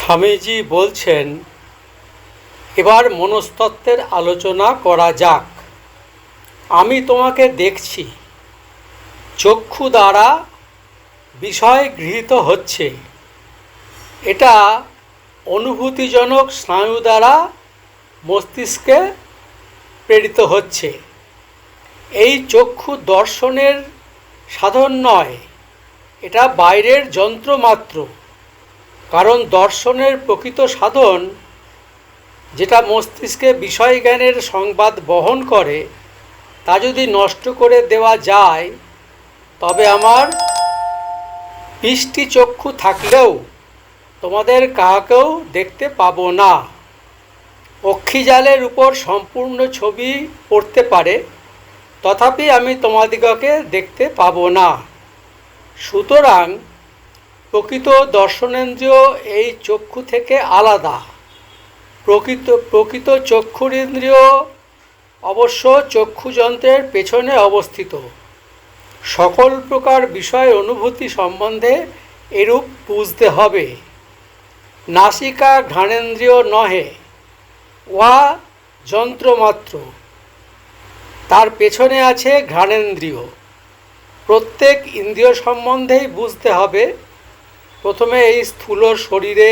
স্বামীজি বলছেন, এবার মনস্তত্ত্বের আলোচনা করা যাক। আমি তোমাকে দেখছি। চক্ষু দ্বারা বিষয় গৃহীত হচ্ছে। এটা অনুভূতিজনক স্নায়ু দ্বারা মস্তিষ্কে প্রেরিত হচ্ছে। এই চক্ষু দর্শনের সাধন নয়। এটা বাইরের যন্ত্র মাত্র কারণ দর্শনের প্রকৃত সাধন, যেটা মস্তিষ্কে বিষয় জ্ঞানের সংবাদ বহন করে, তা যদি নষ্ট করে দেওয়া যায়, তবে আমার বৃষ্টি চক্ষু থাকলেও তোমাদের কাহাকেও দেখতে পাবো না। অক্ষিজালের উপর সম্পূর্ণ ছবি পড়তে পারে, তথাপি আমি তোমাদিগকে দেখতে পাবো না। সুতরাং প্রকৃত দর্শনেন্দ্রিয় এই চক্ষু থেকে আলাদা। প্রকৃত প্রকৃত চক্ষুর ইন্দ্রিয় অবশ্য চক্ষুযন্ত্রের পেছনে অবস্থিত। সকল প্রকার বিষয় অনুভূতি সম্বন্ধে এরূপ বুঝতে হবে। নাসিকা ঘ্রাণেন্দ্রিয় নহে, উহা যন্ত্রমাত্র। তার পেছনে আছে ঘ্রাণেন্দ্রিয়। প্রত্যেক ইন্দ্রিয় সম্বন্ধেই বুঝতে হবে প্রথমে এই স্থূল শরীরে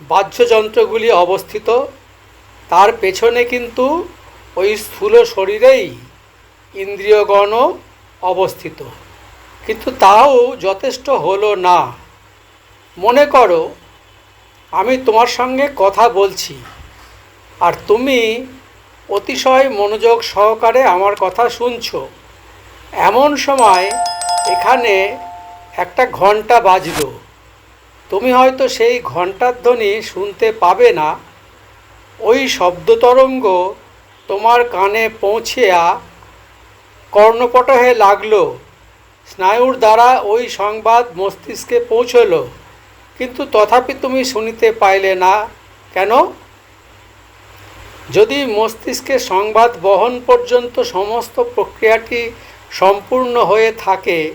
বাহ্যযন্ত্রগুলি অবস্থিত। তার পেছনে কিন্তু ওই স্থূল শরীরেই ইন্দ্রিয়গণও অবস্থিত। কিন্তু তাও যথেষ্ট হলো না। মনে করো, আমি তোমার সঙ্গে কথা বলছি, আর তুমি অতিশয় মনোযোগ সহকারে আমার কথা শুনছো। এমন সময় এখানে একটা ঘণ্টা বাজলো। তুমি হয়তো সেই ঘণ্টার ধ্বনি শুনতে পাবে না। ওই শব্দতরঙ্গ তোমার কানে পৌঁছিয়া কর্ণপটহে লাগল। স্নায়ুর দ্বারা ওই সংবাদ মস্তিষ্কে পৌঁছলো। কিন্তু তথাপি তুমি শুনিতে পাইলে না কেন? যদি মস্তিষ্কে সংবাদ বহন পর্যন্ত সমস্ত প্রক্রিয়াটি সম্পূর্ণ হয়ে থাকে,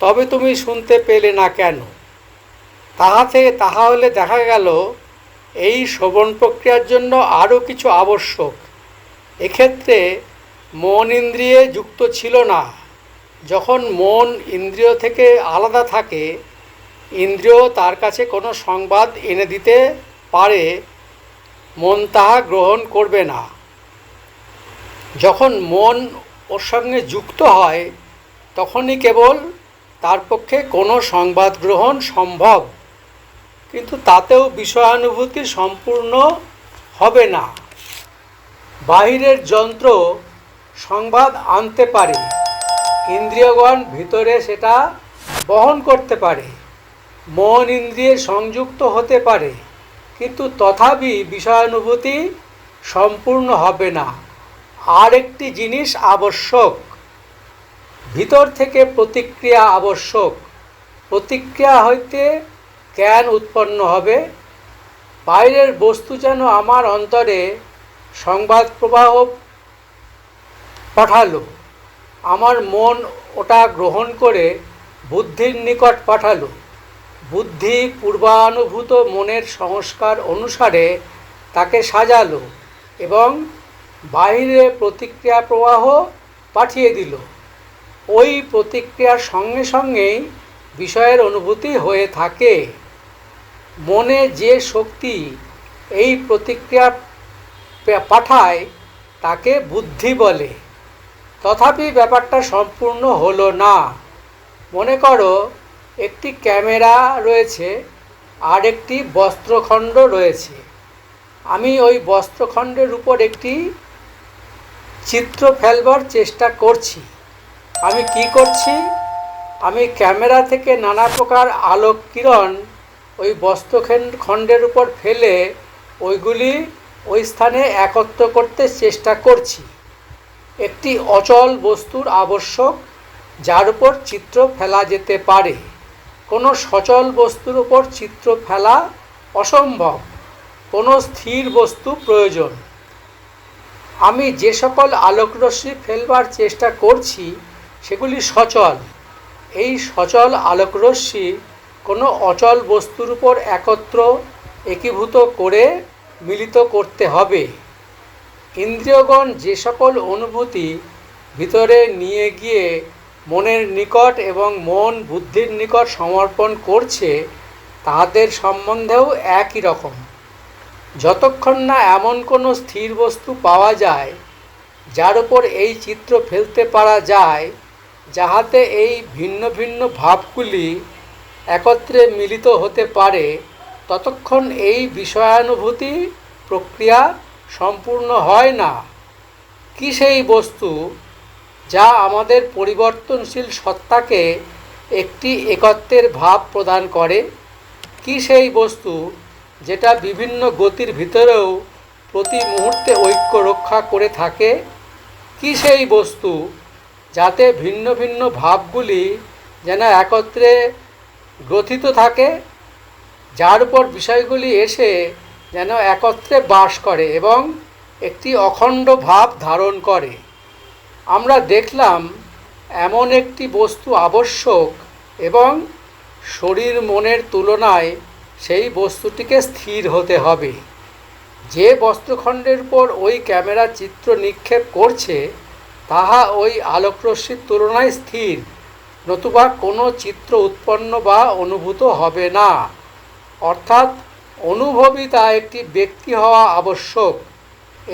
তবে তুমি শুনতে পেলে না কেন? তাহা থেকে তাহলে দেখা গেল, এই শ্রবণ প্রক্রিয়ার জন্য আরও কিছু আবশ্যক। এক্ষেত্রে মন ইন্দ্রিয়ে যুক্ত ছিল না। যখন মন ইন্দ্রিয় থেকে আলাদা থাকে, ইন্দ্রিয় তার কাছে কোনো সংবাদ এনে দিতে পারে, মন তাহা গ্রহণ করবে না। যখন মন ওর সঙ্গে যুক্ত হয়, তখনই কেবল তার পক্ষে কোনো সংবাদ গ্রহণ সম্ভব। কিন্তু তাতেও বিষয়ানুভূতি সম্পূর্ণ হবে না। বাহিরের যন্ত্র সংবাদ আনতে পারে। ইন্দ্রিয়গণ ভিতরে সেটা বহন করতে পারে। মন ইন্দ্রিয়ে সংযুক্ত হতে পারে। কিন্তু তথাপি বিষয়ানুভূতি সম্পূর্ণ হবে না। আর একটি জিনিস আবশ্যক। ভিতর থেকে প্রতিক্রিয়া আবশ্যক। প্রতিক্রিয়া হইতে জ্ঞান উৎপন্ন হবে। বাইরের বস্তু যেন আমার অন্তরে সংবাদ প্রবাহ পাঠালো। আমার মন ওটা গ্রহণ করে বুদ্ধির নিকট পাঠালো। বুদ্ধি পূর্বানুভূত মনের সংস্কার অনুসারে তাকে সাজালো এবং বাইরে প্রতিক্রিয়া প্রবাহ পাঠিয়ে দিল। ওই প্রতিক্রিয়ার সঙ্গে সঙ্গেই বিষয়ের অনুভূতি হয়ে থাকে। মনে যে শক্তি এই প্রতিক্রিয়া পাঠায়, তাকে বুদ্ধি বলে। তথাপি ব্যাপারটা সম্পূর্ণ হলো না। মনে করো, একটি ক্যামেরা রয়েছে আর একটি বস্ত্রখণ্ড রয়েছে। আমি ওই বস্ত্রখণ্ডের উপর একটি চিত্র ফেলবার চেষ্টা করছি। আমি কি করছি? আমি ক্যামেরা থেকে নানা প্রকার আলোক কিরণ ওই বস্ত্রখণ্ড, খণ্ডের উপর ফেলে ওইগুলি ওই স্থানে একত্র করতে চেষ্টা করছি। একটি অচল বস্তুর আবশ্যক, যার উপর চিত্র ফেলা যেতে পারে। কোনো সচল বস্তুর উপর চিত্র ফেলা অসম্ভব। কোনো স্থির বস্তু প্রয়োজন। আমি যে সকল আলোকরশ্মি ফেলবার চেষ্টা করছি, সেগুলি সচল। এই সচল আলোকরশ্মি কোনো অচল বস্তুর উপর একত্র একীভূত করে মিলিত করতে হবে। ইন্দ্রিয়গণ যে সকল অনুভূতি ভিতরে নিয়ে গিয়ে মনের নিকট এবং মন বুদ্ধির নিকট সমর্পণ করছে, তাদের সম্বন্ধেও একই রকম। যতক্ষণ না এমন কোনো স্থির বস্তু পাওয়া যায়, যার উপর এই চিত্র ফেলতে পারা যায়, যাহাতে এই ভিন্ন ভিন্ন ভাবগুলি একত্রে মিলিত হতে পারে, ততক্ষণ এই বিষয়ানুভূতি প্রক্রিয়া সম্পূর্ণ হয় না। কি সেই বস্তু যা আমাদের পরিবর্তনশীল সত্তাকে একটি একত্বের ভাব প্রদান করে? কি সেই বস্তু যেটা বিভিন্ন গতির ভিতরেও প্রতি মুহূর্তে ঐক্য রক্ষা করে থাকে? কি সেই বস্তু যাতে ভিন্ন ভিন্ন ভাবগুলি যেন একত্রে গ্রথিত থাকে, যার উপর বিষয়গুলি এসে যেন একত্রে বাস করে এবং একটি অখণ্ড ভাব ধারণ করে। আমরা দেখলাম, এমন একটি বস্তু আবশ্যক এবং শরীর মনের তুলনায় সেই বস্তুটিকে স্থির হতে হবে। যে বস্ত্রখণ্ডের উপর ওই ক্যামেরা চিত্র নিক্ষেপ করছে, তাহা ওই আলোকরশ্মির তুলনায় স্থির। নতুবা কোনো চিত্র উৎপন্ন বা অনুভূত হবে না। অর্থাৎ অনুভবিতা একটি ব্যক্তি হওয়া আবশ্যক।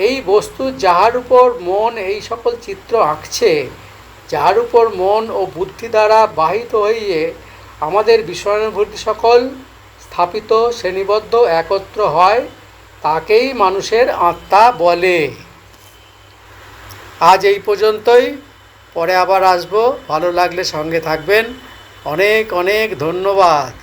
এই বস্তু যাহার উপর মন এই সকল চিত্র আঁকছে, যাহার উপর মন ও বুদ্ধি দ্বারা বাহিত হইয়ে আমাদের বিষয়ানুভূতি সকল স্থাপিত, শ্রেণীবদ্ধ, একত্র হয়, তাকেই মানুষের আত্মা বলে। আজ এই পর্যন্তই। পরে আবার আসব। ভালো লাগলে সঙ্গে থাকবেন। অনেক অনেক ধন্যবাদ।